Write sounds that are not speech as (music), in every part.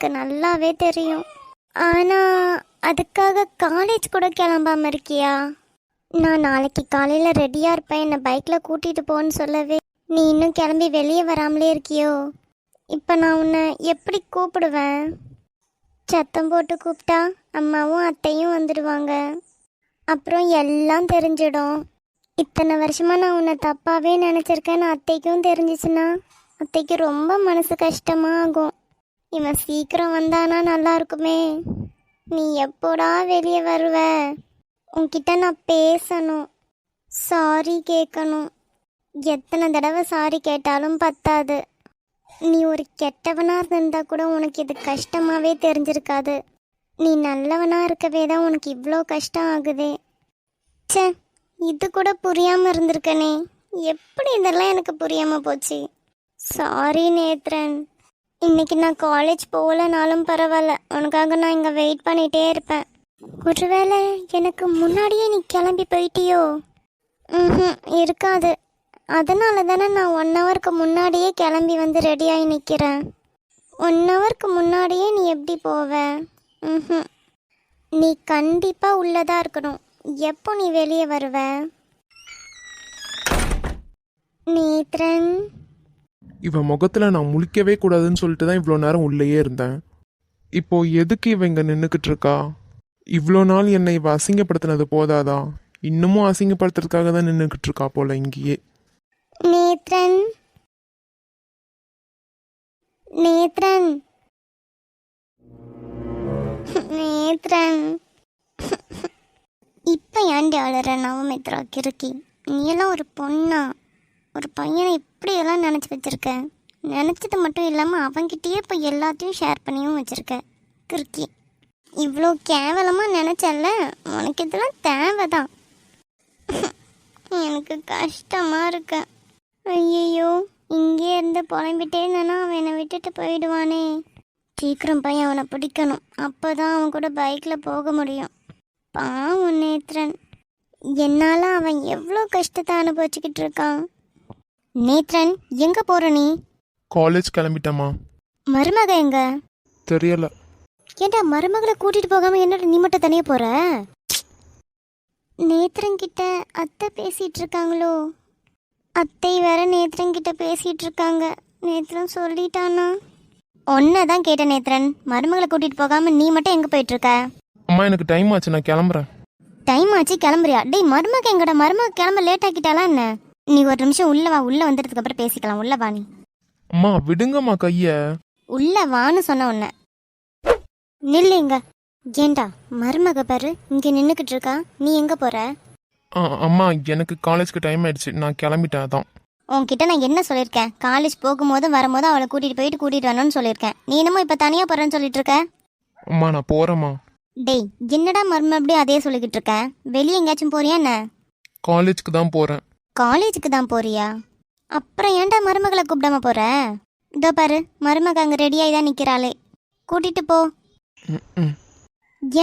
எனக்கு நல்லாவே தெரியும். ஆனா அதுக்காக காலேஜ் கூட கிளம்பாம இருக்கியா? நான் நாளைக்கு காலையில ரெடியா இருப்பேன். என்னை பைக்ல கூட்டிட்டு போன்னு சொல்லவே நீ இன்னும் கிளம்பி வெளியே வராமலே இருக்கியோ? இப்போ நான் உன்னை எப்படி கூப்பிடுவேன்? சத்தம் போட்டு கூப்பிட்டா அம்மாவும் அத்தையும் வந்துடுவாங்க அப்புறம் எல்லாம் தெரிஞ்சிடும். இத்தனை வருஷமா நான் உன்னை தப்பாவே நினச்சிருக்கேன்னு அத்தைக்கும் தெரிஞ்சிச்சுன்னா அத்தைக்கு ரொம்ப மனசு கஷ்டமாகும் இவன் சீக்கிரம் வந்தானா நல்லா இருக்குமே நீ எப்போடா வெளியே வருவ? உன்கிட்ட நான் பேசணும். சாரி கேட்கணும் எத்தனை தடவை சாரி கேட்டாலும் பத்தாது. நீ ஒரு கெட்டவனாக இருந்திருந்தா கூட உனக்கு இது கஷ்டமாகவே தெரிஞ்சிருக்காது. நீ நல்லவனாக இருக்கவே தான் உனக்கு இவ்வளோ கஷ்டம் ஆகுதே. ச்சே இது கூட புரியாமல் இருந்திருக்கனே. எப்படி இதெல்லாம் எனக்கு புரியாமல் போச்சு? சாரி நேத்ரன். இன்னைக்கு நான் காலேஜ் போகலனாலும் பரவாயில்ல. உனக்காக நான் இங்கே வெயிட் பண்ணிட்டே இருப்பேன். ஒருவேளை எனக்கு முன்னாடியே நீ கிளம்பி போயிட்டியோ? ம் இருக்காது. அதனால தானே நான் ஒன் ஹவருக்கு முன்னாடியே கிளம்பி வந்து ரெடியாகி நிற்கிறேன் ஒன் ஹவருக்கு முன்னாடியே நீ எப்படி போவ? ம் நீ கண்டிப்பாக உள்ளதாக இருக்கணும். எப்போ நீ வெளியே வருவ? நேத்ரன்? இவன் முகத்தில் நான் முழிக்கவே கூடாதுன்னு சொல்லிட்டு தான் இவ்வளோ நேரம் உள்ளேயே இருந்தேன். இப்போ எதுக்கு இவன் இங்கே நின்றுக்கிட்டு இருக்கா? இவ்வளோ நாள் என்னை இவ அசிங்கப்படுத்தினது போதாதா? இன்னமும் அசிங்கப்படுத்துறதுக்காக தான் நின்றுக்கிட்டு இருக்கா போல இங்கேயே. நேத்ரன். நேத்ரன். நேத்ரன். இப்போ ஏன்டி அழற நவமித்ரா கிருக்கி நீ எல்லாம் ஒரு பொண்ணா. ஒரு பையனை இப்படியெல்லாம் நினச்சி வச்சுருக்க? நினச்சது மட்டும் இல்லாமல் அவங்கிட்டயே இப்போ எல்லாத்தையும் ஷேர் பண்ணியும் வச்சுருக்க. கிறுக்கி. இவ்வளோ கேவலமாக நினச்சல்ல? உனக்கு இதெல்லாம் தேவை தான் எனக்கு கஷ்டமாக இருக்கு. ஐயோ இங்கே இருந்து புலம்பிட்டே இருந்தேன்னா அவன் என்னை விட்டுட்டு போயிடுவானே. சீக்கிரம் பையன் அவனை பிடிக்கணும். அப்போ தான் அவன் கூட பைக்கில் போக முடியும். பாவம் நேத்ரன். என்னால் அவன் எவ்வளோ கஷ்டத்தை அனுபவிச்சுக்கிட்டு இருக்கான்? நேத்ரன் எங்கே போகிற நீ? காலேஜ் கிளம்பிட்டமா மருமக எங்க? தெரியல. ஏன்டா மருமகளை கூட்டிட்டு போகாம என்னடா நீ மட்டும் தனியா போற? நேத்ரன் கிட்ட அத்தை பேசிட்டு இருக்காங்களோ? அத்தை வேற நேத்ரன் கிட்ட பேசிட்டு இருக்காங்க. நேத்ரன் சொல்லிட்டானா? தான் கேட்டேன் நேத்ரன். மருமகளை கூட்டிட்டு போகாம நீ மட்டும் எங்க போயிட்டு இருக்க? அம்மா எனக்கு டைம் ஆச்சு நான் கிளம்புறேன். டைம் ஆச்சு கிளம்புறியா? டேய் மருமக எங்கடா? மருமக கிளம்ப லேட் ஆக்கிட்டாலா என்ன? நீ ஒரு நிமிஷம் உள்ள வா உள்ள வந்துட்டதுக்கு அப்புறம் பேசிக்கலாம். உள்ள வா நீ. அம்மா விடுங்கம்மா கைய. உள்ள வான்னு சொன்ன உன்ன. நில்லுங்க ஏண்டா மருமக பாரு இங்க நின்னுக்கிட்டு இருக்கா? நீ எங்க போற? ஆ, அம்மா எனக்கு காலேஜ்க்கு டைம் ஆயிடுச்சு. நான் கிளம்பிட்டேன் அதான். உன்கிட்ட நான் என்ன சொல்லியிருக்கேன்? காலேஜ் போகும்போது வரும்போது அவளை கூட்டிட்டு போயிட்டு கூட்டிட்டு வரணும்னு சொல்லியிருக்கேன். நீ என்னமோ இப்ப தனியா போறேன்னு சொல்லிட்டு இருக்க? அம்மா நான் போறேம்மா. டேய் என்னடா அப்படியே அதே சொல்லிக்கிட்டு இருக்க? வெளியே எங்கேயாச்சும் போறியா என்ன? காலேஜ்க்கு தான் போறேன். காலேஜுக்கு தான் போறியா? அப்புறம் ஏன்டா மருமகளை கூப்பிடாம போற? இதோ பாரு மருமக அங்க ரெடியாகி தான் நிக்கிறாளே. கூட்டிட்டு போ.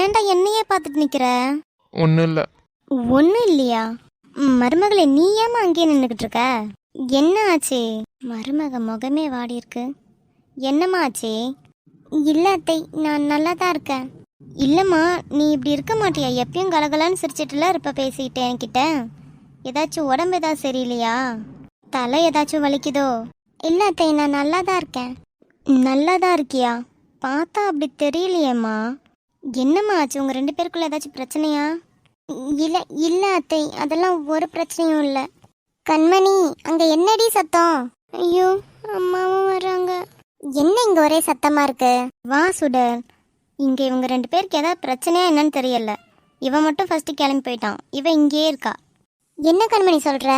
ஏன்டா என்னையே பார்த்துட்டு நிக்கிற? ஒன்றும் இல்லை. ஒன்றும் இல்லையா? மருமகளே நீ ஏமா அங்கேயே நின்றுக்கிட்டு இருக்க? என்ன ஆச்சு? மருமக முகமே வாடி இருக்கு. என்னம்மா ஆச்சு? இல்லை அத்தை நான் நல்லா தான் இருக்கேன். இல்லைம்மா நீ இப்படி இருக்க மாட்டியா? எப்பயும் கலகலன்னு சிரிச்சிட்டுல இருப்ப பேசிக்கிட்டு என்கிட்ட. ஏதாச்சும் உடம்பு ஏதாவது சரியில்லையா? தலை ஏதாச்சும் வலிக்குதோ? இல்லை அத்தை நான் நல்லா தான் இருக்கேன். நல்லா தான் இருக்கியா? பார்த்தா அப்படி தெரியலையேம்மா. என்னம்மா ஆச்சு? உங்கள் ரெண்டு பேருக்குள்ள ஏதாச்சும் பிரச்சனையா? இல்லை இல்லை அத்தை. அதெல்லாம் ஒரு பிரச்சனையும் இல்லை. கண்மணி அங்கே என்னடி சத்தம்? ஐயோ அம்மாவும் வராங்க என்ன இங்கே ஒரே சத்தமாக இருக்கு? வா சுடர். இங்கே இவங்க ரெண்டு பேருக்கு ஏதாவது பிரச்சனையா என்னன்னு தெரியல. இவன் மட்டும் ஃபஸ்ட்டு கிளம்பி போயிட்டான். இவன் இங்கேயே இருக்கா. என்ன கண்மணி சொல்ற?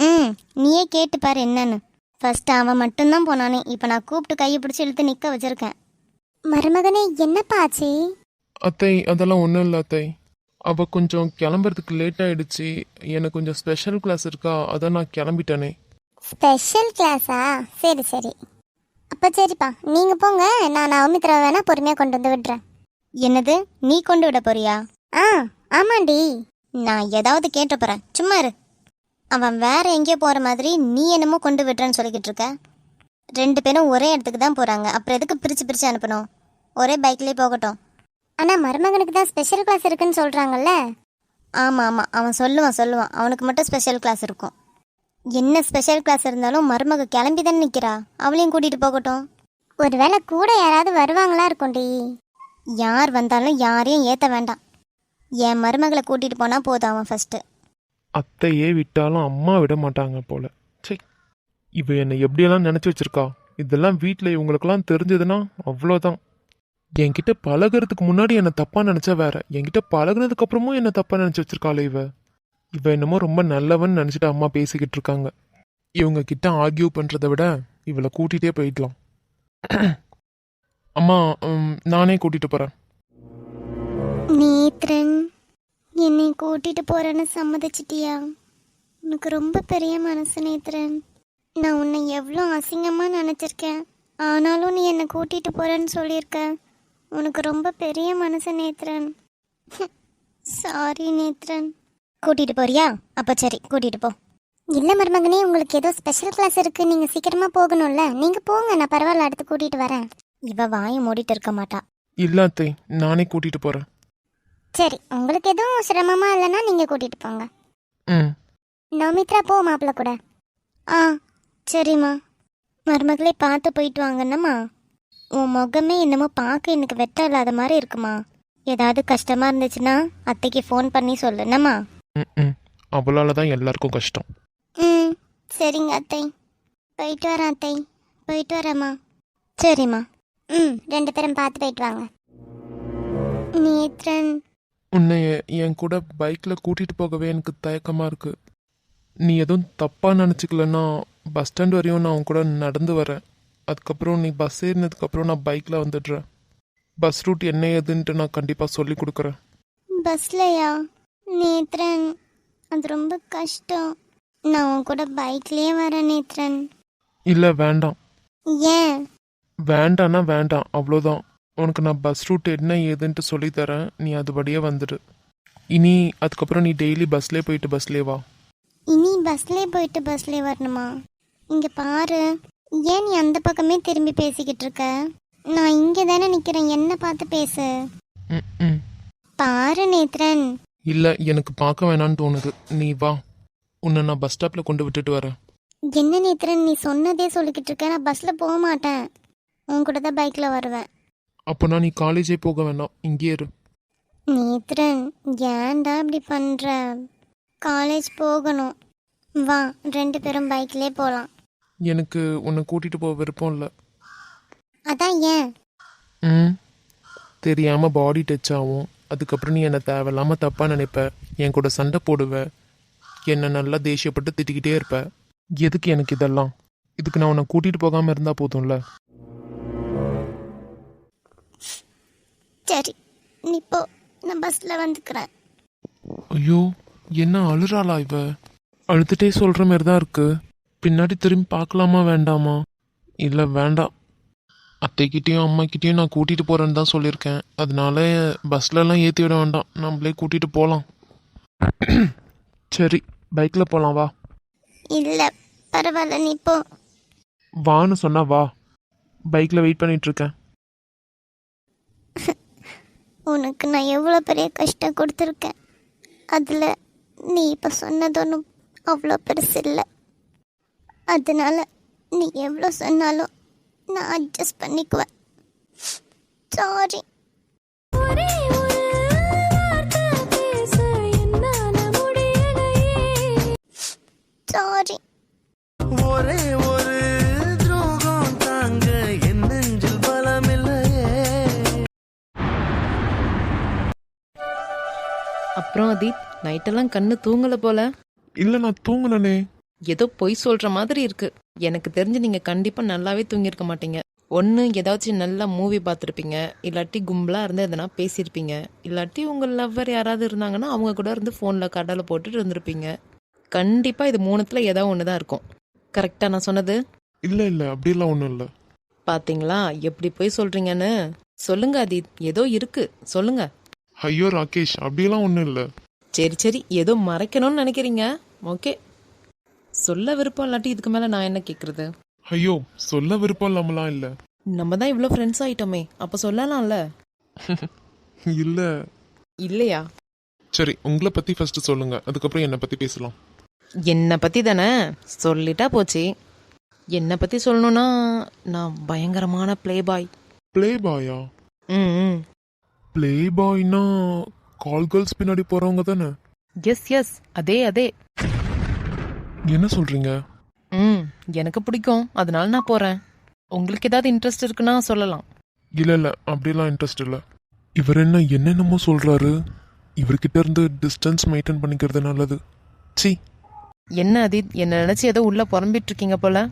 ம் நீயே கேட்டு பாரு என்னன்னு. ஃபர்ஸ்ட் அவன் மட்டும்தான் போனானே. இப்போ நான் கூப்பிட்டு கையை பிடிச்சி இழுத்து நிக்க வச்சிருக்கேன். மருமகனே என்னப்பா ஆச்சு? அத்தை அதெல்லாம் ஒன்றும் இல்லை அத்தை. அவ கொஞ்சம் கிளம்புறதுக்கு லேட் ஆயிடுச்சு. எனக்கு கொஞ்சம் ஸ்பெஷல் கிளாஸ் இருக்கா அதான் நான் கிளம்பிட்டேனே. ஸ்பெஷல் கிளாஸா சரி சரி. அப்போ சரிப்பா. நீங்கள் போங்க. நான் நவமித்ரா வேணா பொறுமையாக கொண்டு வந்து விடுறேன் என்னது? நீ கொண்டு விட போறியா? ஆ ஆமாண்டி. நான் ஏதாவது கேட்ட போகிறேன் சும்மா இரு. அவன் வேற எங்கேயோ போற மாதிரி நீ என்னமோ கொண்டு விடுறேன்னு சொல்லிக்கிட்டு இருக்க. ரெண்டு பேரும் ஒரே இடத்துக்கு தான் போறாங்க. அப்புறம் எதுக்கு பிரிச்சு பிரிச்சு அனுப்பணும்? ஒரே பைக்லயே போகட்டும். ஆனா மருமகனுக்கு தான் ஸ்பெஷல் கிளாஸ் இருக்குன்னு சொல்றாங்கல்ல? ஆமா ஆமா. அவன் சொல்லுவான் சொல்லுவான். அவனுக்கு மட்டும் ஸ்பெஷல் கிளாஸ் இருக்கும். என்ன ஸ்பெஷல் கிளாஸ் இருந்தாலும் மருமக கிளம்பி தானே நிக்கிறா? அவளையும் கூட்டிட்டு போகட்டும். ஒருவேளை கூட யாராவது வருவாங்களா இருக்கும்டி? யார் வந்தாலும் யாரையும் ஏத்த வேண்டாம். என் மருமகளை கூட்டிட்டு போனா போதும் அவன் ஃபர்ஸ்ட் அத்தையே விட்டாலும் அம்மா விட மாட்டாங்க போல. சே இவ என்னை எப்படியெல்லாம் நினச்சி வச்சிருக்கா? இதெல்லாம் வீட்டில் இவங்களுக்கெல்லாம் தெரிஞ்சதுன்னா அவ்வளோதான் என்கிட்ட பழகுறதுக்கு முன்னாடி என்னை தப்பாக நினச்சா வேற. என்கிட்ட பழகுனதுக்கு அப்புறமும் என்னை தப்பாக நினச்சி வச்சிருக்காளே இவ. இவ என்னமோ ரொம்ப நல்லவன்னு நினச்சிட்டு அம்மா பேசிக்கிட்டு இருக்காங்க. இவங்க கிட்ட ஆர்கியூ பண்ணுறத விட இவளை கூட்டிகிட்டே போயிடலாம். அம்மா நானே கூட்டிகிட்டு போகிறேன் நேத்ரன் என்னை கூட்டிட்டு போறேன்னு சம்மதிச்சிட்டியா? உனக்கு ரொம்ப பெரிய மனசு நேத்ரன். நான் உன்னை எவ்வளோ அசிங்கமா நினச்சிருக்கேன். ஆனாலும் நீ என்னை கூட்டிட்டு போறேன்னு சொல்லியிருக்க. உனக்கு ரொம்ப பெரிய மனசு நேத்ரன். சாரி நேத்ரன். கூட்டிட்டு போறியா? அப்ப சரி கூட்டிட்டு போ. இல்ல மருமகனே உங்களுக்கு ஏதோ ஸ்பெஷல் கிளாஸ் இருக்கு. நீங்க சீக்கிரமா போகணும்ல. நீங்க போங்க நான் பரவாயில்ல அடுத்து கூட்டிட்டு வரேன். இவ வாயை மூடிட்டு இருக்க மாட்டா. இல்லை அத்தை நானே கூட்டிகிட்டு போகிறேன் சரி உங்களுக்கு எதுவும் சிரமமா இல்லைன்னா நீங்க கூட்டிட்டு போங்க. ம். நமித்ரா போ மாப்பிள்ள கூட. ஆ சரிம்மா. மருமகளே பார்த்து போயிட்டு வாங்கன்னம்மா உன் முகமே என்னமோ பார்க்க எனக்கு வெட்ட இல்லாத மாதிரி இருக்குமா? ஏதாவது கஷ்டமா இருந்துச்சுன்னா அத்தைக்கு ஃபோன் பண்ணி சொல்லுனம்மா ம் ம். அவளால் தான் எல்லாருக்கும் கஷ்டம். ம் சரிங்க அத்தை. போயிட்டு வரேன் அத்தை. போயிட்டு வரேம்மா. சரிம்மா. ம் ரெண்டு பேரும் பார்த்து போயிட்டு வாங்க. நேத்ரன் உன்னை என் கூட பைக்கில் கூட்டிகிட்டு போகவே எனக்கு தயக்கமாக இருக்கு. நீ எதுவும் தப்பாக நினச்சிக்கலன்னா பஸ் ஸ்டாண்ட் வரையும் நான் உன் கூட நடந்து வரேன். அதுக்கப்புறம் நீ பஸ் ஏறினதுக்கப்புறம் நான் பைக்கில் வந்துடுறேன். பஸ் ரூட் என்ன ஏதுன்ட்டு நான் கண்டிப்பாக சொல்லி கொடுக்குறேன். பஸ்லையா நேத்ரன் அது ரொம்ப கஷ்டம். நான் உன் கூட பைக்லயே வரேன் நேத்ரன். இல்லை வேண்டாம். ஏன்? வேண்டான்னா வேண்டாம் அவ்வளோதான் உனக்கு நான் பஸ் ரூட் என்ன ஏதுன்ட்டு சொல்லித்தரேன். நீ அதுபடியே வந்துடு இனி அதுக்கப்புறம் நீ டெய்லி பஸ்லேயே போயிட்டு பஸ்லேயே வா. இனி பஸ்லயே போயிட்டு பஸ்லயே வரணுமா? இங்க பாரு ஏன் நீ அந்த பக்கமே திரும்பி பேசிக்கிட்டு இருக்க? நான் இங்க தானே நிக்கிறேன் என்ன பார்த்து பேசு? ம் ம் பாரு நேத்ரன். இல்லை எனக்கு பார்க்க வேணான்னு தோணுது. நீ வா. உன்னை நான் பஸ் ஸ்டாப்பில் கொண்டு விட்டுட்டு வரேன். என்ன நேத்ரன் நீ சொன்னதே சொல்லிக்கிட்டு இருக்க. நான் பஸ்ல போக மாட்டேன். உன் கூட தான் பைக்ல வருவேன். அப்போனா நீ காலேஜே போக வேண்டாம் இங்கே இரு. நேத்ரன் ஏன்டா இப்படி பண்ற? காலேஜ் போகணும். வா ரெண்டு பேரும் பைக்லயே போலாம். எனக்கு உன்னை கூட்டிகிட்டு போக விருப்பம் இல்லை. அதான் ஏன்? ம். தெரியாமல் பாடி டச் ஆகும் அதுக்கப்புறம் நீ என்னை தேவையில்லாமல் தப்பாக நினைப்ப. என் கூட சண்டை போடுவ. என்னை நல்லா தேசியப்பட்டு திட்டிக்கிட்டே இருப்ப. எதுக்கு எனக்கு இதெல்லாம்? இதுக்கு நான் உன்னை கூட்டிகிட்டு போகாமல் இருந்தால் போதும்ல. சரி நீ போ. நான் பஸ்ல வந்துக்கிறேன். ஐயோ என்ன அழுறாளா இவ? அழுதுட்டே சொல்கிற மாதிரி தான் இருக்கு. பின்னாடி திரும்பி பார்க்கலாமா வேண்டாமா? இல்லை வேண்டாம். அத்தைக்கிட்டேயும் அம்மாக்கிட்டேயும் நான் கூட்டிகிட்டு போகிறேன்னு தான் சொல்லியிருக்கேன். அதனால பஸ்லலாம் ஏற்றி விட வேண்டாம். நம்மளே கூட்டிகிட்டு போகலாம் (clears throat) சரி பைக்கில் போகலாம் வா. இல்ல பரவாயில்ல நீ போ. வான்னு சொன்னா வா. பைக்கில் வெயிட் பண்ணிட்டு இருக்கேன். உனக்கு நான் எவ்வளோ பெரிய கஷ்டம் கொடுத்துருக்கேன். அதில் நீ இப்போ சொன்னது ஒன்றும் அவ்வளோ பெருசு இல்லை. அதனால நீ எவ்வளோ சொன்னாலும் நான் அட்ஜஸ்ட் பண்ணிக்குவேன். சாரி ஒரே ஒரு வார்த்தை பேச என்னால முடியலையே. சாரி ஒரே அப்புறம் அதீத் நைட்டெல்லாம் கண்ணு தூங்கல போல. இல்லை நான் தூங்கினே ஏதோ பொய் சொல்ற மாதிரி இருக்கு. எனக்கு தெரிஞ்சு நீங்க கண்டிப்பா நல்லாவே தூங்கியிருக்க மாட்டீங்க. ஒன்று ஏதாச்சும் நல்லா மூவி பார்த்துருப்பீங்க. இல்லாட்டி கும்பலாக இருந்து எதனா பேசியிருப்பீங்க. இல்லாட்டி உங்கள் லவ்வர் யாராவது இருந்தாங்கன்னா அவங்க கூட இருந்து ஃபோனில் கடலை போட்டுட்டு இருந்திருப்பீங்க. கண்டிப்பாக இது மூணுத்தில் ஏதோ ஒன்று தான் இருக்கும் கரெக்டாக நான் சொன்னது? இல்லை இல்லை அப்படிலாம் ஒன்றும் இல்லை. பாத்தீங்களா? எப்படி போய் சொல்றீங்கன்னு? சொல்லுங்க அதீத் ஏதோ இருக்கு. சொல்லுங்க. ஐயோ ராகேஷ் அப்படிலாம் ஒன்றும் இல்லை. சரி சரி ஏதோ மறைக்கணும்னு நினைக்கிறீங்க. ஓகே. சொல்ல விருப்பம் இல்லாட்டி இதுக்கு மேலே நான் என்ன கேட்குறது ஐயோ சொல்ல விருப்பம் இல்லாமலாம் இல்லை. நம்ம தான் இவ்வளோ ஃப்ரெண்ட்ஸ் ஆயிட்டோமே அப்போ சொல்லலாம்ல? (laughs) இல்லை. இல்லையா? சரி உங்களை பற்றி ஃபர்ஸ்ட் சொல்லுங்க அதுக்கப்புறம் என்னை பற்றி பேசலாம். என்னை பற்றி தானே? சொல்லிட்டா போச்சு. என்னை பற்றி சொல்லணும்னா நான் பயங்கரமான ப்ளே பாய் ப்ளே பாயா ம் ம். ப்ளே பாய்னா கால் கேர்ள்ஸ் பின்னாடி போகிறவங்க தானே? எஸ் எஸ் அதே அதே. என்ன சொல்கிறீங்க ம் எனக்கு பிடிக்கும். அதனால நான் போகிறேன் உங்களுக்கு ஏதாவது இன்ட்ரெஸ்ட் இருக்குன்னா சொல்லலாம். இல்லை இல்லை. அப்படிலாம் இன்ட்ரெஸ்ட் இல்லை. இவர் என்ன என்னென்னமோ சொல்கிறாரு இவர்கிட்ட இருந்து டிஸ்டன்ஸ் மெயின்டைன் பண்ணிக்கிறது நல்லது. சி என்ன அதித் என்னை நினச்சி ஏதோ உள்ளே புறம்பிட்டு இருக்கீங்க போல?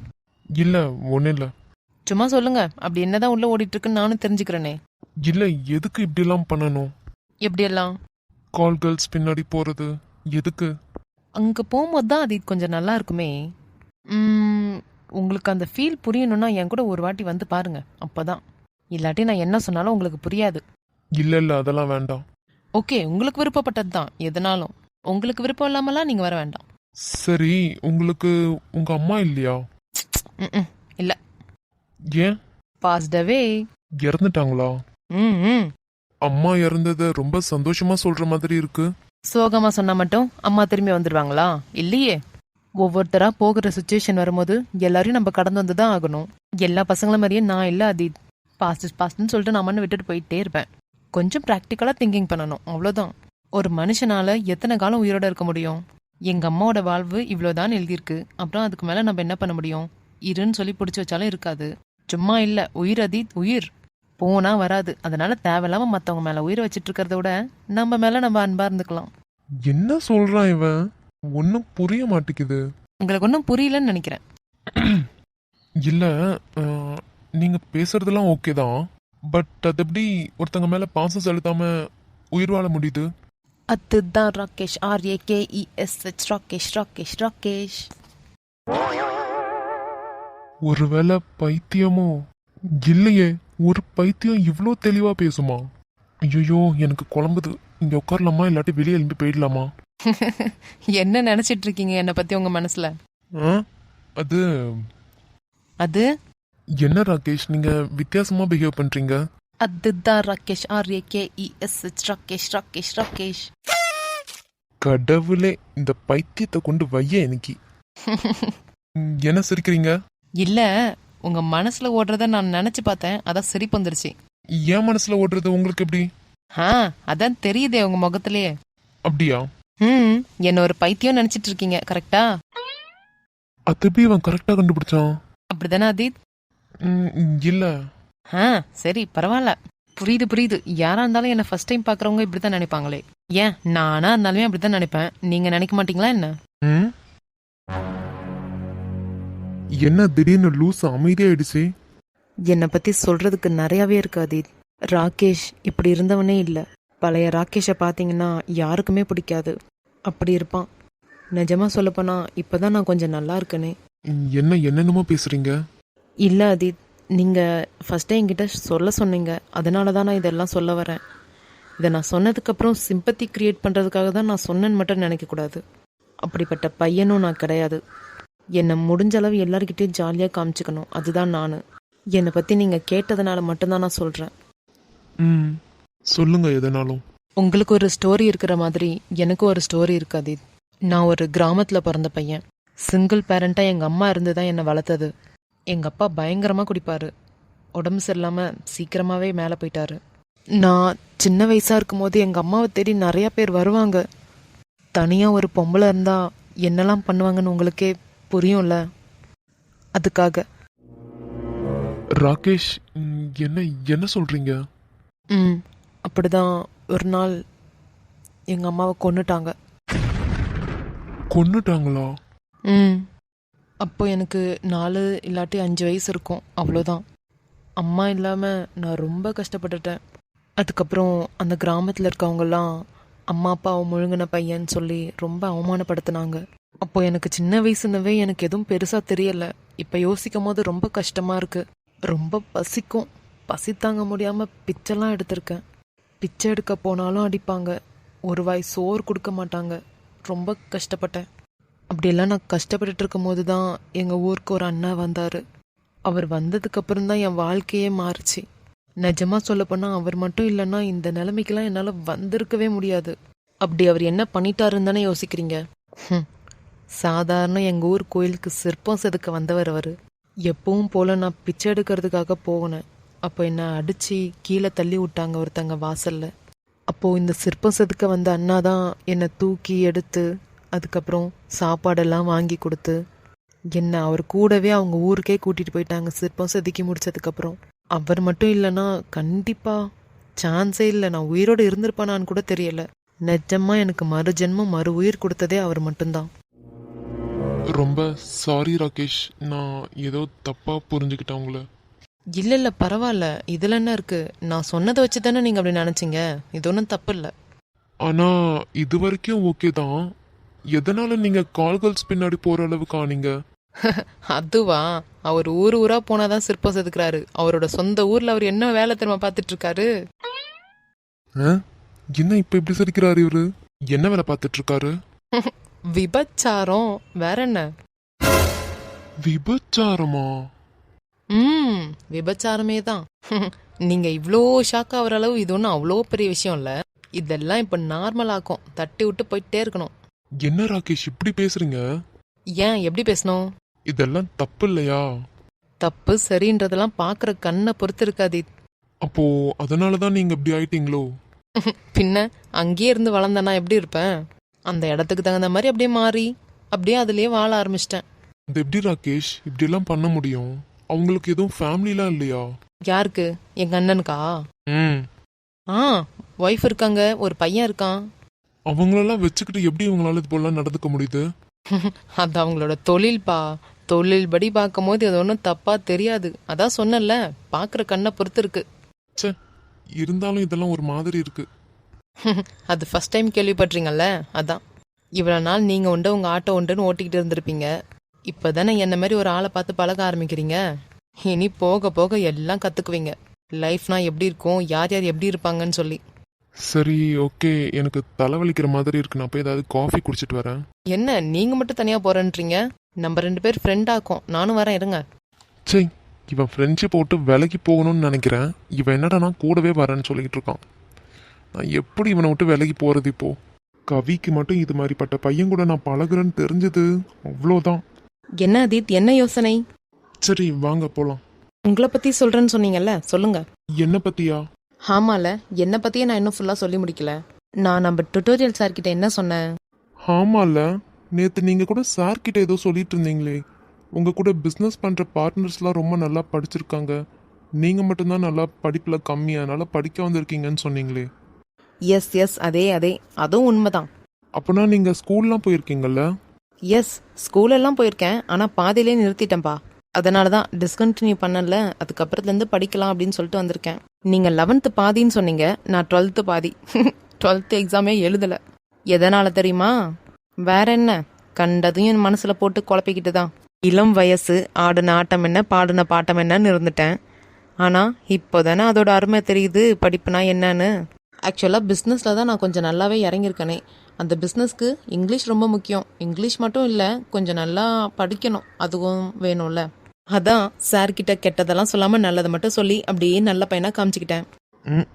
இல்லை ஒன்றும் இல்லை. சும்மா சொல்லுங்க. அப்படி என்னதான் உள்ளே ஓடிட்டு இருக்குன்னு நானும் தெரிஞ்சுக்கிறேனே. இல்லை எதுக்கு இப்படிலாம் பண்ணணும்? எப்படியெல்லாம்? கால் கேர்ள்ஸ் பின்னாடி போகிறது எதுக்கு? அங்கே போகும்போது தான் அது கொஞ்சம் நல்லா இருக்குமே. ம், உங்களுக்கு அந்த ஃபீல் புரியணும்னா என் கூட ஒரு வாட்டி வந்து பாருங்க அப்பதான். இல்லாட்டி நான் என்ன சொன்னாலும் உங்களுக்கு புரியாது. இல்லை இல்லை அதெல்லாம் வேண்டாம். ஓகே உங்களுக்கு விருப்பப்பட்டது தான் எதனாலும். உங்களுக்கு விருப்பம் இல்லாமலாம் நீங்கள் வர வேண்டாம். சரி உங்களுக்கு உங்கள் அம்மா இல்லையா? ம் இல்லை. ஏன்? பாஸ்டவே இறந்துட்டாங்களா? ம் அம்மா இறந்ததை ரொம்ப சந்தோஷமா சொல்ற மாதிரி இருக்கு. சோகமாக சொன்னால் மட்டும் அம்மா திரும்பி வந்துடுவாங்களா இல்லையே. ஒவ்வொருத்தரா போகிற சுச்சுவேஷன் வரும்போது எல்லாரையும் நம்ம கடந்து வந்து தான் ஆகணும். எல்லா பசங்களும் மாதிரியே நான் இல்லை அது பாஸ்ட் பாஸ்ட்னு சொல்லிட்டு நான் விட்டுட்டு போயிட்டே இருப்பேன். கொஞ்சம் ப்ராக்டிக்கலாக திங்கிங் பண்ணணும் அவ்வளோதான் ஒரு மனுஷனால எத்தனை காலம் உயிரோட இருக்க முடியும்? எங்க அம்மாவோட வாழ்வு இவ்வளோதான் எழுதியிருக்கு. அப்புறம் அதுக்கு மேலே நம்ம என்ன பண்ண முடியும்? இருன்னு சொல்லி பிடிச்சி வச்சாலும் இருக்காது. சும்மா இல்லை உயிர் அதீத் உயிர். போனா வராது. அதனால தேவையில்லாம மற்றவங்க மேலே உயிரை வச்சிட்டு இருக்கிறத விட நம்ம மேலே நம்ம அன்பா இருந்துக்கலாம். என்ன சொல்றான் இவன்? ஒன்னும் புரிய மாட்டேங்குது. உங்களுக்கு ஒன்றும் புரியலன்னு நினைக்கிறேன். இல்ல அஹ், நீங்க பேசுறதெல்லாம் ஓகே தான். பட் அது எப்படி ஒருத்தங்க மேல பாசம் செலுத்தாம உயிர் வாழ முடியுது? அதுதான் Rakesh. R A K E S H Rakesh Rakesh Rakesh. ஒருவேளை பைத்தியமோ? இல்லையே. ஒரு பைத்தியம் இவ்வளோ தெளிவா பேசுமா? ஐயோ எனக்கு குழம்புது. இங்க உட்காரலாமா? இல்லாட்டி வெளியே எழும்பி போயிடலாமா? (laughs) என்ன நினைச்சிட்டு இருக்கீங்க என்னை பத்தி உங்க மனசுல? அது அது? என்ன ராகேஷ் நீங்க வித்தியாசமா பிஹேவ் பண்றீங்க? அதுதான் Rakesh. R A K E S H Rakesh Rakesh Rakesh. கடவுளே இந்த பைத்தியத்தை கொண்டு வைய எனக்கு (laughs) என்ன சிரிக்கிறீங்க? இல்ல உங்க மனசுல ஓடுறத நான் நினைச்சு பார்த்தேன் அதான் சிரிப்பு வந்துருச்சு. என் மனசுல ஓடுறது உங்களுக்கு எப்படி? ஆ அதான் தெரியுதே உங்க முகத்திலேயே அப்படியா? ம் என்ன ஒரு பைத்தியம் நினைச்சிட்டு இருக்கீங்க கரெக்டா அது எப்படி அவன் கரெக்டா கண்டுபிடிச்சான்? அப்படிதானே அதீத்? ம், இல்ல. ஆ சரி பரவாயில்ல. புரியுது புரியுது. யாரா இருந்தாலும் என்ன ஃபர்ஸ்ட் டைம் பாக்குறவங்க இப்படித்தான் நினைப்பாங்களே. ஏன் நானா இருந்தாலுமே அப்படித்தான் நினைப்பேன். நீங்க நினைக்க மாட்டீங்களா என்ன? ம்? என்ன திடீர்னு லூஸ் அமைதியாயிடுச்சு? என்னை பத்தி சொல்றதுக்கு நிறையவே இருக்கு அதீத் ராகேஷ் இப்படி இருந்தவனே இல்ல. பழைய ராகேஷை பாத்தீங்கன்னா யாருக்குமே பிடிக்காது. அப்படி இருப்பான். நிஜமா சொல்லப்போனா இப்பதான் நான் கொஞ்சம் நல்லா இருக்கேனே. என்ன என்னென்னமோ பேசுறீங்க? இல்ல அதீத் நீங்க ஃபர்ஸ்ட் என்கிட்ட சொல்ல சொன்னீங்க. அதனால தான் நான் இதெல்லாம் சொல்ல வரேன். இதை நான் சொன்னதுக்கு அப்புறம் சிம்பத்தி கிரியேட் பண்றதுக்காக தான் நான் சொன்னேன்னு மட்டும் நினைக்க கூடாது அப்படிப்பட்ட பையனும் நான் கிடையாது. என்னை முடிஞ்ச அளவு எல்லார்கிட்டயும் ஜாலியாக காமிச்சுக்கணும். அதுதான் நான். என்னை பற்றி நீங்கள் கேட்டதுனால மட்டும்தான் நான் சொல்கிறேன் ம். சொல்லுங்க எதனாலும். உங்களுக்கு ஒரு ஸ்டோரி இருக்கிற மாதிரி எனக்கும் ஒரு ஸ்டோரி இருக்கு அதீத் நான் ஒரு கிராமத்தில் பிறந்த பையன். சிங்கிள் பேரண்ட்டாக எங்கள் அம்மா இருந்து தான் என்னை வளர்த்தது. எங்கள் அப்பா பயங்கரமாக குடிப்பார். உடம்பு சரியில்லாமல் சீக்கிரமாகவே மேலே போயிட்டாரு. நான் சின்ன வயசாக இருக்கும்போது எங்கள் அம்மாவை தேடி நிறையா பேர் வருவாங்க. தனியாக ஒரு பொம்பளை இருந்தால் என்னெல்லாம் பண்ணுவாங்கன்னு உங்களுக்கே புரியும்ல? அதுக்காக. ராகேஷ் என்ன என்ன சொல்றீங்க? ம் அப்படிதான். ஒரு நாள் எங்கள் அம்மாவை கொன்னுட்டாங்க. கொன்னுட்டாங்களா? ம். அப்போ எனக்கு நாலு இல்லாட்டி அஞ்சு வயசு இருக்கும். அவ்வளோதான். அம்மா இல்லாமல் நான் ரொம்ப கஷ்டப்பட்டுட்டேன். அதுக்கப்புறம் அந்த கிராமத்தில் இருக்கவங்கெல்லாம் அம்மா அப்பாவை முழுங்கின பையன் சொல்லி ரொம்ப அவமானப்படுத்தினாங்க. அப்போ எனக்கு சின்ன வயசுனவே எனக்கு எதுவும் பெருசாக தெரியல. இப்போ யோசிக்கும் போது ரொம்ப கஷ்டமாக இருக்கு. ரொம்ப பசிக்கும். பசி தாங்க முடியாமல் பிச்சைலாம் எடுத்திருக்கேன். பிச்சை எடுக்க போனாலும் அடிப்பாங்க. ஒரு வாய் சோறு கொடுக்க மாட்டாங்க. ரொம்ப கஷ்டப்பட்டேன். அப்படியெல்லாம் நான் கஷ்டப்பட்டுட்டு இருக்கும் போது தான் எங்கள் ஊருக்கு ஒரு அண்ணா வந்தார். அவர் வந்ததுக்கு அப்புறம் தான் என் வாழ்க்கையே மாறுச்சு. நிஜமா சொல்லப்போனால் அவர் மட்டும் இல்லைன்னா இந்த நிலைமைக்கெல்லாம் என்னால் வந்திருக்கவே முடியாது. அப்படி அவர் என்ன பண்ணிட்டாருன்னு தானே யோசிக்கிறீங்க? ம் சாதாரண எங்கள் ஊர் கோயிலுக்கு சிற்பம் செதுக்க வந்தவர் அவர். எப்பவும் போல நான் பிச்சை எடுக்கிறதுக்காக போகினேன் அப்போ என்னை அடித்து கீழே தள்ளி விட்டாங்க ஒருத்தங்க வாசலில். அப்போது இந்த சிற்பம் செதுக்க வந்த அண்ணா தான் என்னை தூக்கி எடுத்து அதுக்கப்புறம் சாப்பாடெல்லாம் வாங்கி கொடுத்து என்ன அவர் கூடவே அவங்க ஊருக்கே கூட்டிகிட்டு போயிட்டாங்க சிற்பம் செதுக்கி முடிச்சதுக்கப்புறம். அவர் மட்டும் இல்லைன்னா கண்டிப்பாக சான்ஸே இல்லை. நான் உயிரோடு இருந்திருப்பானான்னு கூட தெரியல. நிஜமாக எனக்கு மறு ஜென்மம் மறு உயிர் கொடுத்ததே அவர் மட்டும்தான். ரொம்ப சாரி ராகேஷ் நான் ஏதோ தப்பா புரிஞ்சுக்கிட்டேன் உங்களை. இல்ல இல்ல பரவாயில்ல. இதுல என்ன இருக்கு? நான் சொன்னதை வச்சு தானே நீங்க அப்படி நினைச்சீங்க? இது ஒன்றும் தப்பு இல்லை. ஆனா இது வரைக்கும் ஓகே தான். எதனால நீங்க கால்கள்ஸ் பின்னாடி போற அளவுக்கு ஆனீங்க (laughs) அதுவா? அவர் ஊர் ஊரா போனாதான் சிற்பம் செதுக்குறாரு. அவரோட சொந்த ஊர்ல அவர் என்ன வேலை இருக்காரு? ஆ? என்ன இப்ப இப்படி சிரிக்கிறாரு இவரு? என்ன வேலை பார்த்துட்டு இருக்காரு? (laughs) விபச்சாரம். வேற என்ன? விபச்சாரமா? ம் விபச்சாரமே தான். (laughs) நீங்க இவ்வளோ ஷாக் ஆகிற அளவு இது ஒன்றும் அவ்வளோ பெரிய விஷயம் இல்லை. இதெல்லாம் இப்போ நார்மல் ஆக்கும். தட்டி விட்டு போயிட்டே இருக்கணும். என்ன ராகேஷ் இப்படி பேசுறீங்க? ஏன் எப்படி பேசணும்? இதெல்லாம் தப்பு இல்லையா? தப்பு சரின்றதெல்லாம் பார்க்குற கண்ணை பொறுத்து இருக்காது. அப்போ அதனாலதான் நீங்க இப்படி ஆயிட்டீங்களோ? (laughs) பின்ன அங்கேயே இருந்து வளர்ந்தேன்னா எப்படி இருப்பேன்? அந்த இடத்துக்கு தகுந்த மாதிரி அப்படியே மாறி அப்படியே அதுலயே வாழ ஆரம்பிச்சிட்டேன். அது எப்படி ராகேஷ்? இப்படி எல்லாம் பண்ண முடியும்? அவங்களுக்கு எதுவும் ஃபேமிலிலாம் இல்லையா? யாருக்கு? எங்க அண்ணனுக்கா? ம். ஆ ஒய்ஃப் இருக்காங்க ஒரு பையன் இருக்கான். அவங்களெல்லாம் வச்சுக்கிட்டு எப்படி இவங்களால இது போலாம் நடந்துக்க முடியுது? (laughs) அது அவங்களோட தொழில்பா. தொழில் படி பார்க்கும்போது இது ஒன்றும் தப்பா தெரியாது. அதான் சொன்னேன்ல பார்க்குற கண்ணை பொறுத்து இருக்கு. ச்சே இருந்தாலும் இதெல்லாம் ஒரு மாதிரி இருக்கு. (laughs) அது ஃபர்ஸ்ட் டைம் கேள்விப்பட்டீங்கல்ல அதான். இவ்வளோ நாள் நீங்கள் உண்டு உங்கள் ஆட்டோ உண்டுன்னு ஓட்டிக்கிட்டு இருந்திருப்பீங்க. இப்போ தானே என்ன மாதிரி ஒரு ஆளை பார்த்து பழக ஆரம்பிக்கிறீங்க? இனி போக போக எல்லாம் கற்றுக்குவீங்க லைஃப்னா எப்படி இருக்கும்? யார் யார் எப்படி இருப்பாங்கன்னு சொல்லி. சரி ஓகே எனக்கு தலைவலிக்கிற மாதிரி இருக்கு. நான் போய் ஏதாவது காஃபி குடிச்சிட்டு வரேன். என்ன? நீங்கள் மட்டும் தனியாக போகிறேன்றீங்க நம்ம ரெண்டு பேர் ஃப்ரெண்ட் ஆக்கும் நானும் வரேன் இருங்க. சே இவன் ஃப்ரெண்ட்ஷிப் போட்டு விலைக்கு போகணும்னு நினைக்கிறேன். இவன் என்னடா நான் கூடவே வரேன்னு சொல்லிக்கிட்டு இருக்கான். நான் எப்படி இவனை விட்டு விலைக்கு போறது இப்போ? கவிக்கு மட்டும் இது மாதிரிப்பட்ட பையன் கூட நான் பழகுறேன்னு தெரிஞ்சது. அவ்வளோதான். என்ன அதீத் என்ன யோசனை? சரி வாங்க போலாம். உங்களை பற்றி சொல்கிறேன்னு சொன்னீங்கல்ல சொல்லுங்க. என்ன பத்தியா? ஆமால என்னை பற்றியே நான் இன்னும் ஃபுல்லாக சொல்லி முடிக்கல. நான் நம்ம டுட்டோரியல் சார் கிட்ட என்ன சொன்னேன்? ஆமால நேத்து நீங்க கூட சார் கிட்ட ஏதோ சொல்லிட்டு இருந்தீங்களே. உங்க கூட பிசினஸ் பண்ற பார்ட்னர்ஸ்லாம் ரொம்ப நல்லா படிச்சிருக்காங்க. நீங்க மட்டும்தான் நல்லா படிப்புல கம்மி அதனால படிக்க வந்திருக்கீங்கன்னு சொன்னீங்களே. எஸ் எஸ் அதே அதே. அதுவும் உண்மைதான். அப்பனா நீங்க ஸ்கூல்லாம் போயிருக்கீங்கல்ல? எஸ் ஸ்கூலெல்லாம் போயிருக்கேன். ஆனால் பாதியிலே நிறுத்திட்டேன்ப்பா அதனால தான் டிஸ்கண்டினியூ பண்ணல. அதுக்கப்புறத்துலேருந்து படிக்கலாம் அப்படின்னு சொல்லிட்டு வந்திருக்கேன். நீங்கள் லெவன்த்து பாதின்னு சொன்னீங்க. நான் டுவெல்த்து பாதி. டுவெல்த்து எக்ஸாமே எழுதலை. எதனால தெரியுமா? வேற என்ன? கண்டதையும் என் மனசில் போட்டு குழப்பிக்கிட்டு தான் இளம் வயசு ஆடின ஆட்டம் என்ன பாடின பாட்டம் என்னன்னு இருந்துட்டேன். ஆனால் இப்போ தானே அதோட அருமை தெரியுது. படிப்புனா என்னன்னு. ஆக்சுவலாக பிஸ்னஸில் தான் நான் கொஞ்சம் நல்லாவே இறங்கியிருக்கேனே. அந்த பிஸ்னஸ்க்கு இங்கிலீஷ் ரொம்ப முக்கியம். இங்கிலீஷ் மட்டும் இல்லை கொஞ்சம் நல்லா படிக்கணும். அதுவும் வேணும்ல. அதான் சார் கிட்ட கெட்டதெல்லாம் சொல்லாமல் நல்லதை மட்டும் சொல்லி அப்படியே நல்ல பையனாக காமிச்சிக்கிட்டேன்.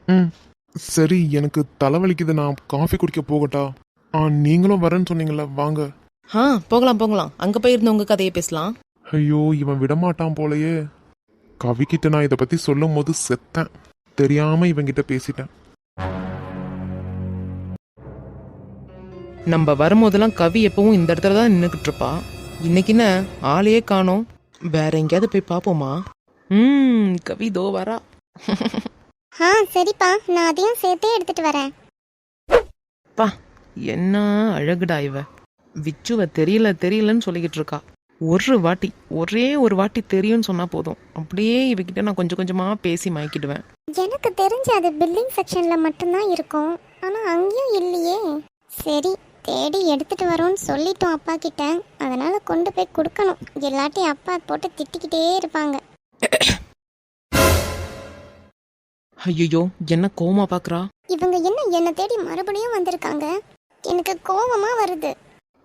ம். சரி எனக்கு தலைவலிக்குது. நான் காஃபி குடிக்க போகட்டா? ஆ நீங்களும் வரேன்னு சொன்னீங்கல்ல. வாங்க. ஆ போகலாம் போகலாம். அங்கே போயிருந்து உங்கள் கதையை பேசலாம். ஐயோ இவன் விடமாட்டான் போலயே. கவிக்கிட்ட நான் இதை பத்தி சொல்லும் போது செத்தேன். தெரியாம இவன்கிட்ட பேசிட்டேன். நம்ம வரும்போதெல்லாம் கவி எப்பவும் இந்த இடத்துல தான் நின்றுக்கிட்டு இருப்பா. இன்னைக்கு என்ன ஆளையே காணோம். வேற எங்கேயாவது போய் பார்ப்போமா? ம் கவி தோ வரா. (laughs) ஆ சரிப்பா. நான் அதையும் சேர்த்தே எடுத்துட்டு வரேன். பா என்ன அழகுடா இவ. விச்சுவ தெரியல தெரியலன்னு சொல்லிக்கிட்டு இருக்கா. ஒரு வாட்டி ஒரே ஒரு வாட்டி தெரியும்னு சொன்னா போதும். அப்படியே இவகிட்ட நான் கொஞ்சம் கொஞ்சமா பேசி மயக்கிடுவேன். எனக்கு தெரிஞ்சு அது பில்டிங் செக்ஷன்ல மட்டும்தான் இருக்கும். ஆனா அங்கேயும் இல்லையே. சரி தேடி எடுத்துட்டு வரோன்னு சொல்லிட்டோம் அப்பா கிட்ட. அதனால கொண்டு போய் கொடுக்கணும். இல்லாட்டி அப்பா போட்டு திட்டிக்கிட்டே இருப்பாங்க. ஐயோ என்ன கோமா பாக்குறா? இவங்க என்ன என்னை தேடி மறுபடியும் வந்திருக்காங்க? எனக்கு கோவமா வருது.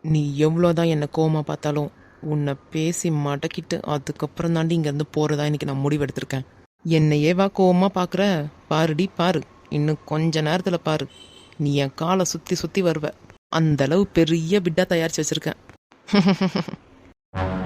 நீ எவ்வளோதான் என்னை கோவமா பார்த்தாலும் உன்னை பேசி மடக்கிட்டு அதுக்கப்புறம் தாண்டி இங்கேருந்து போகிறதா இன்னைக்கு நான் முடிவெடுத்திருக்கேன். என்னையே வா கோவமா பார்க்குற பாருடி பாரு. இன்னும் கொஞ்ச நேரத்தில் பாரு. நீ என் காலை சுற்றி சுற்றி வருவ. அந்தளவு பெரிய பிட்டா தயாரிச்சு வச்சிருக்கேன். (laughs)